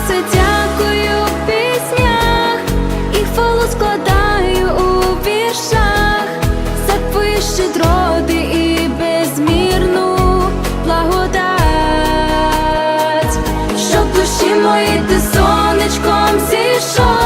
Ісусе, дякую в піснях і хвалу складаю у віршах. За твої щедроти і безмірну благодать, щоб душі мої ти сонечком зійшов,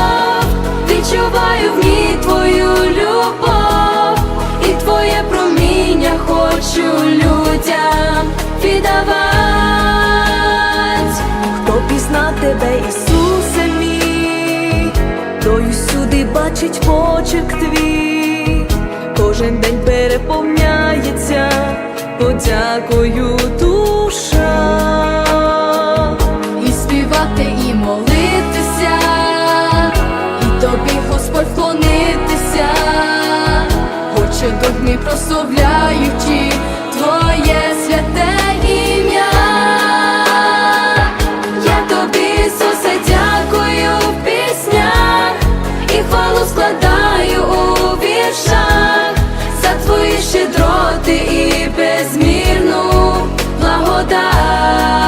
бачить почерк твій, кожен день переповняється, подякою складаю у віршах за твої щедроти і безмірну благодать,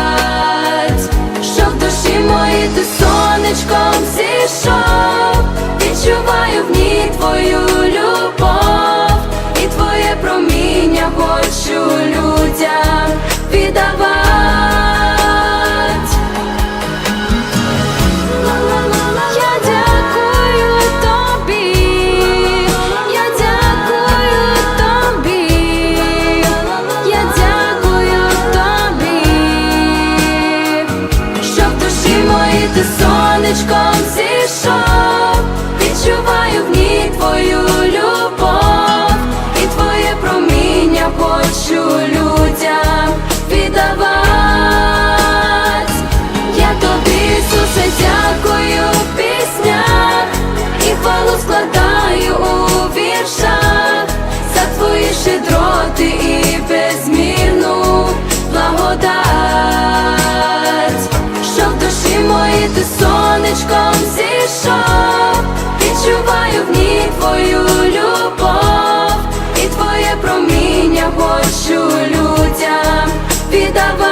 любов